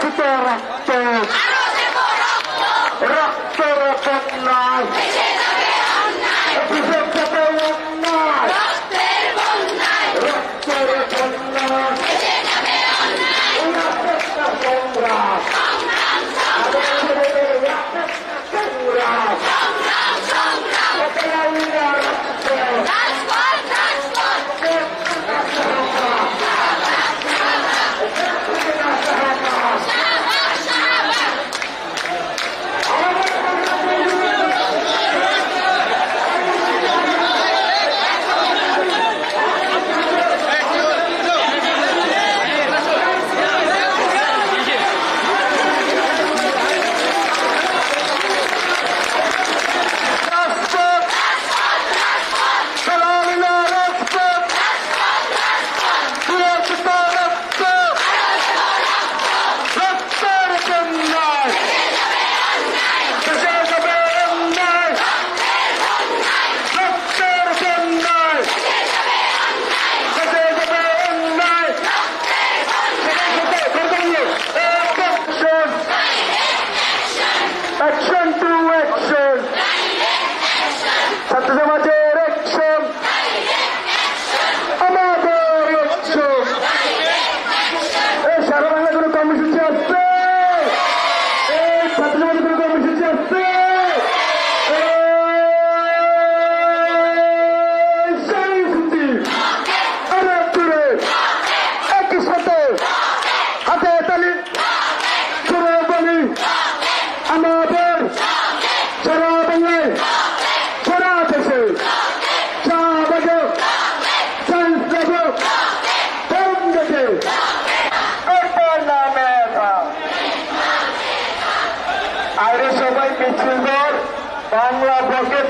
Kita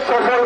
pocket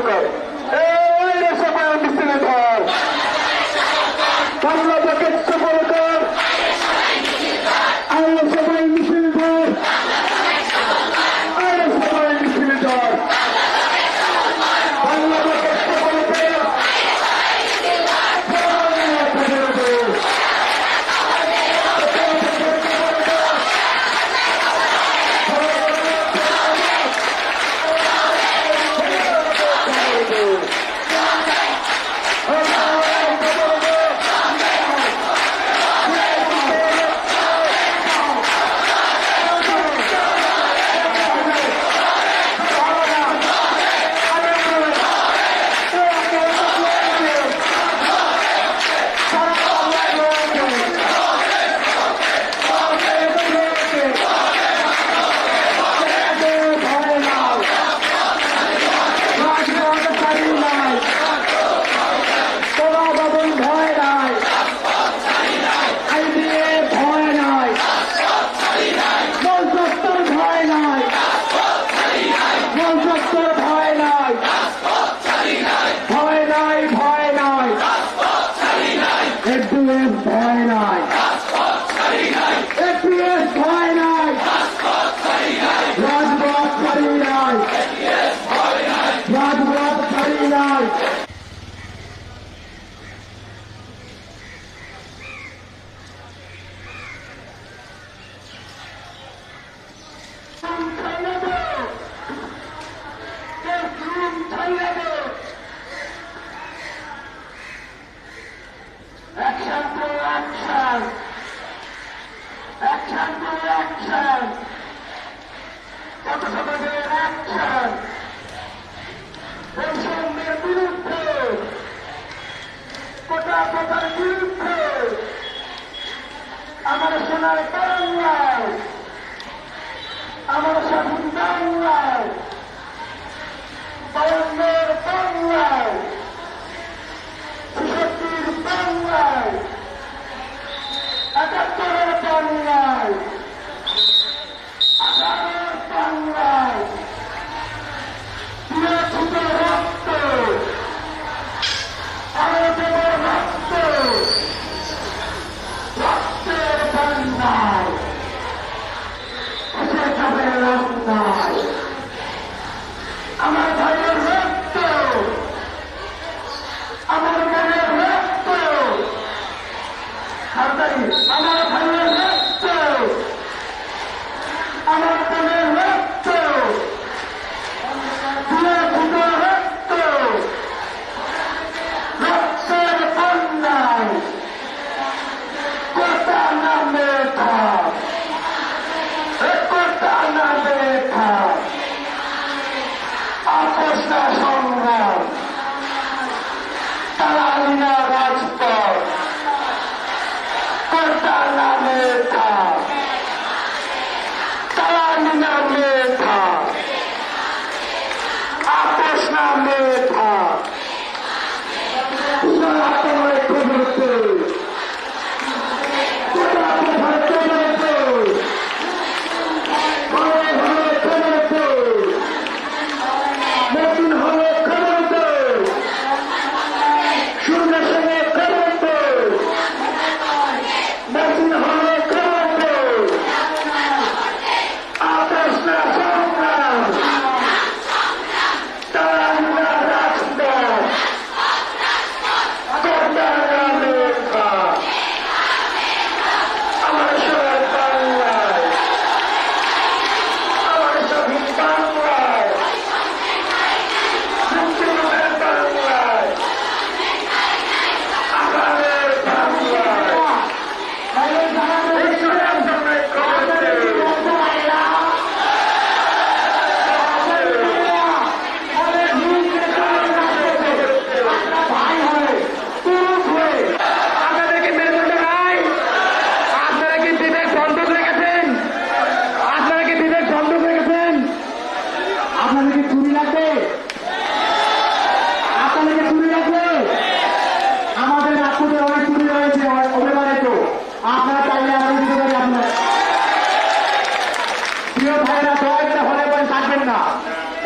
প্রিয় ভাইরা দয়াটা হলে পরে থাকবেন না।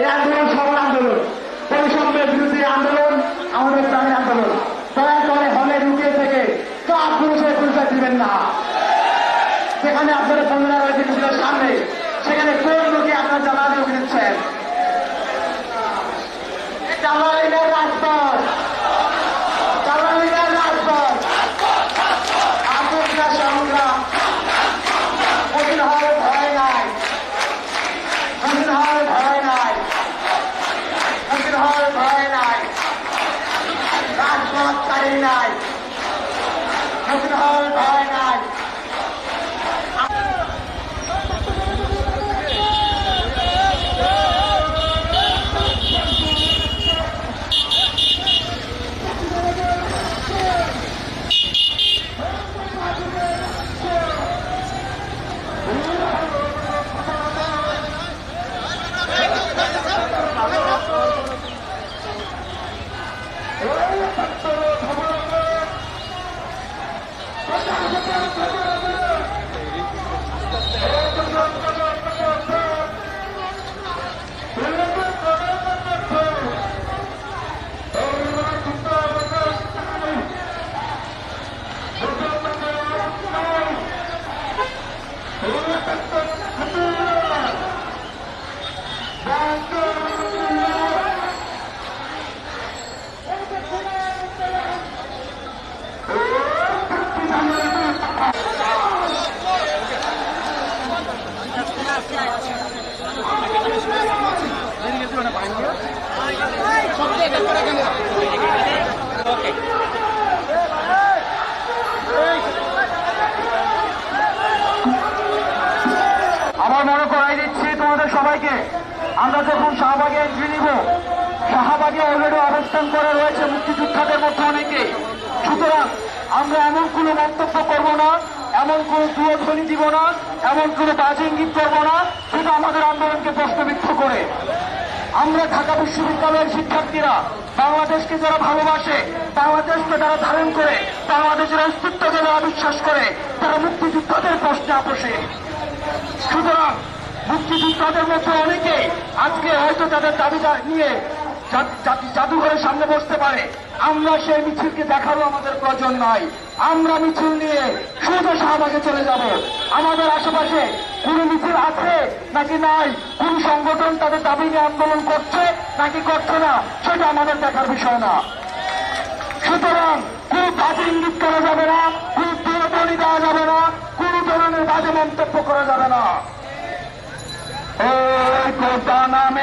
এই আন্দোলন সফল আন্দোলন। বৈষম্যের বিরুদ্ধে আন্দোলন, আমাদের প্রাণী আন্দোলন। দয়া করে হলে ঢুকে থেকে সব পুরুষের পরিচয় দিবেন না। সেখানে আপনারা বন্ধুরা রয়েছে নিজের সামনে, সেখানে কোন লোকে আপনার যোগ দিচ্ছেন জামালিনের রাজপথ জামালিনের রাজপথ আপনার সংগ্রাম কঠিন হবে ভয় নাই কঠিন হবে ভয় নাই কঠিন হবে ভয় নাই রাজপথ ছাড়ি নাই কঠিন হবে ভয় নাই আমরা যখন শাহবাগে এন্ট্রি নিব। শাহবাগে অলরেডি অবস্থান করে রয়েছে মুক্তিযোদ্ধাদের মধ্যে অনেকে। সুতরাং আমরা এমন কোনো মন্তব্য করব না, এমন কোনো দুয়ধ্বনি দিব না, এমন কোনো বাজে ইঙ্গিত করব না সেটা আমাদের আন্দোলনকে প্রশ্নবিদ্ধ করে। আমরা ঢাকা বিশ্ববিদ্যালয়ের শিক্ষার্থীরা, বাংলাদেশকে যারা ভালোবাসে, বাংলাদেশকে যারা ধারণ করে, বাংলাদেশের অস্তিত্বকে যারা বিশ্বাস করে, তারা মুক্তিযোদ্ধাদের প্রশ্নে আপোষে। সুতরাং মুক্তিযোদ্ধাদের মধ্যে অনেকে আজকে হয়তো তাদের দাবিটা নিয়ে জাদুঘরের সামনে বসতে পারে। আমরা সেই মিছিলকে দেখারও আমাদের প্রয়োজন নয় আমরা মিছিল নিয়ে সোজা শাহবাগে চলে যাব। আমাদের আশেপাশে কোন মিছিল আছে নাকি নাই? কোন সংগঠন তাদের দাবি নিয়ে আন্দোলন করছে নাকি করছে না, সেটা আমাদের দেখার বিষয় না। সুতরাং কোন বাজে ইঙ্গিত করা যাবে না, কোন দূরধ্বনি দেওয়া যাবে না, কোন ধরনের বাজে মন্তব্য করা যাবে না। এই কোটা নামে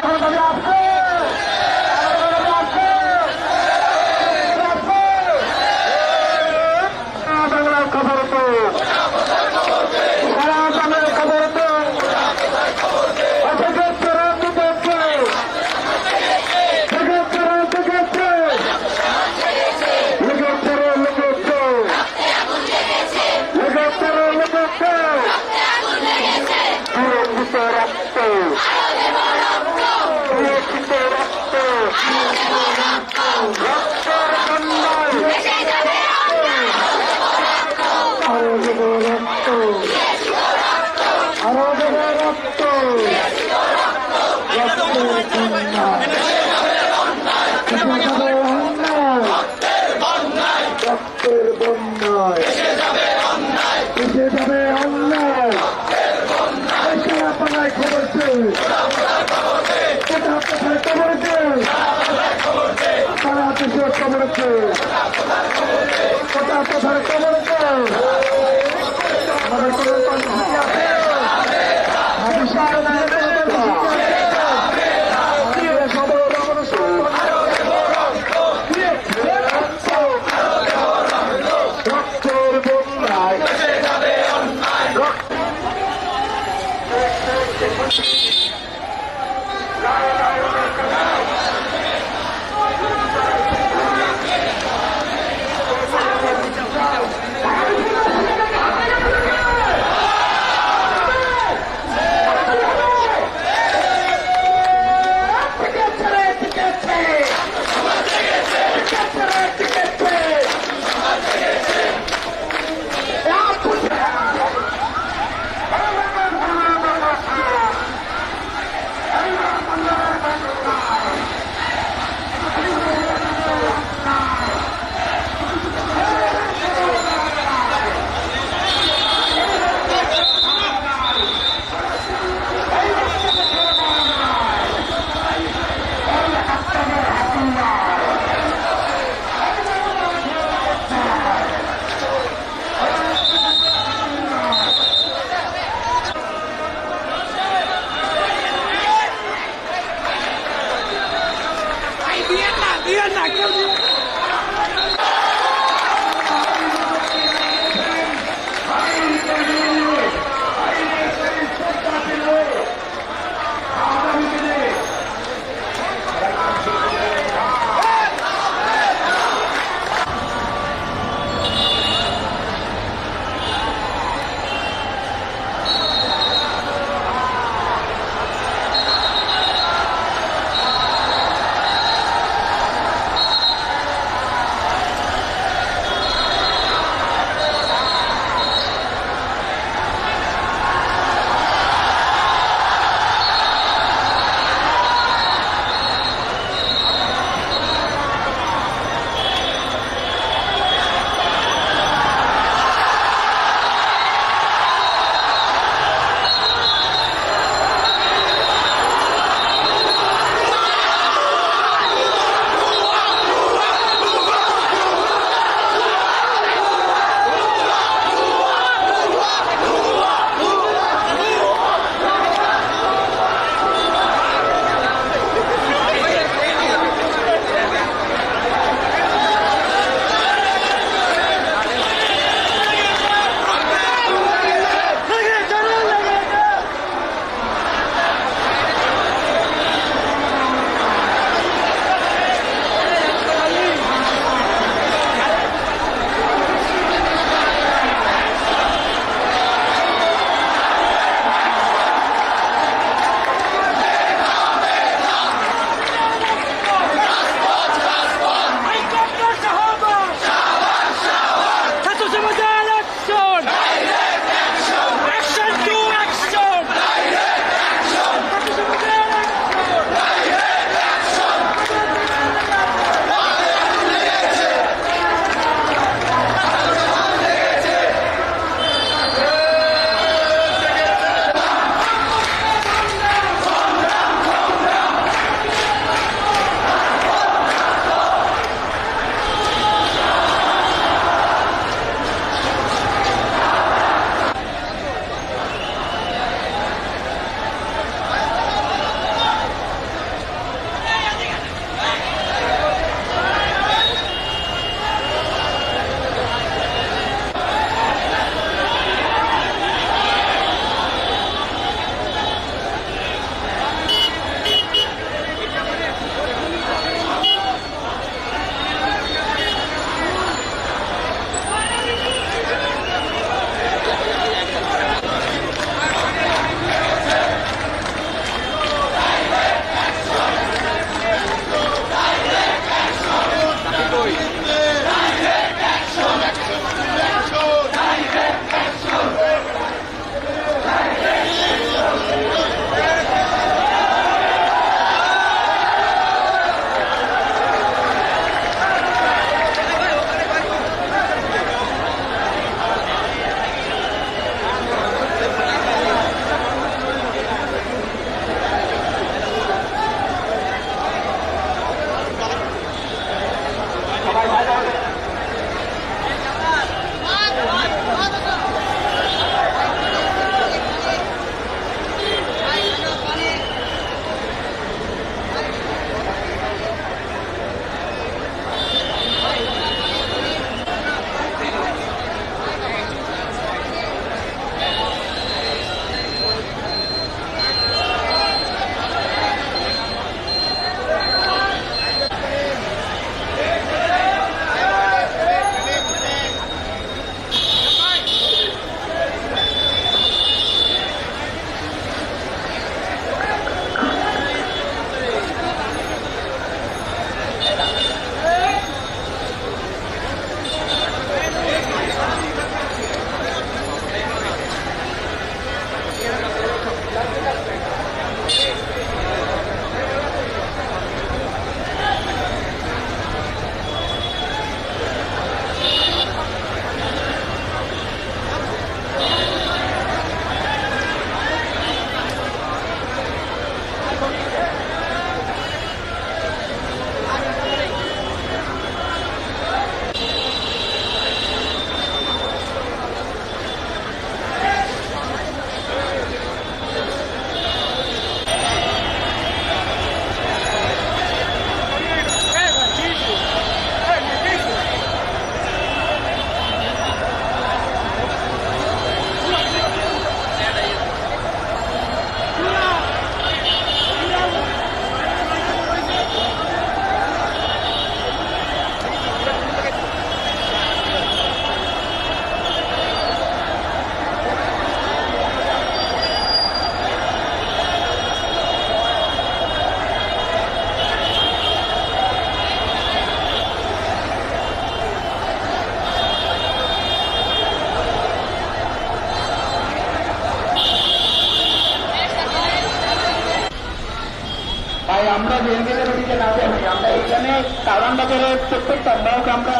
এখানে কারণ বাজারের প্রত্যেকটা মুখ আমরা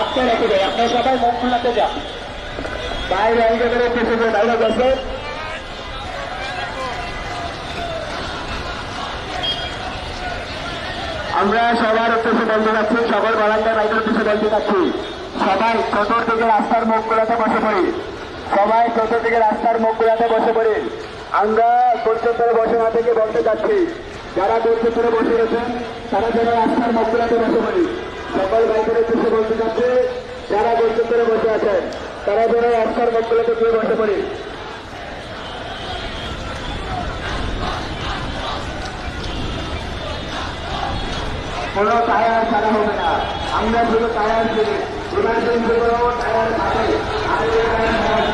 আটকে রেখে দেয় আপনারা সবাই মুখ খোলাতে যান। বাইরে আইডা করে পেছনে বাইরে গেছে। আমরা সবার উদ্দেশ্যে বলতে যাচ্ছি সকল বারান্দায় বাইকের উদ্দেশ্যে বলতে যাচ্ছি সবাই চতুর্দিকে রাস্তার মুখগুলোতে বসে পড়ি। সবাই চতুর্দিকে রাস্তার মুখগুলোতে বসে পড়ি। আমরা গোলচত্বরে বসে না থেকে বলতে যাচ্ছি যারা গোলচত্বরে বসে রয়েছেন তারা যেন রাস্তার মুখগুলোতে বসে পড়ি। সকল বাইকের উদ্দেশ্যে বলতে যাচ্ছি যারা গোলচত্বরে বসে আছেন, তারা যেন রাস্তার মুখগুলোতে গিয়ে বসে পড়ি। কোনো টায়ার ছাড়া হবে না। আমরা শুধু টায়ার দিই ইমার্জেন্সি কোনো টায়ার থাকে টায়ার ছাড়া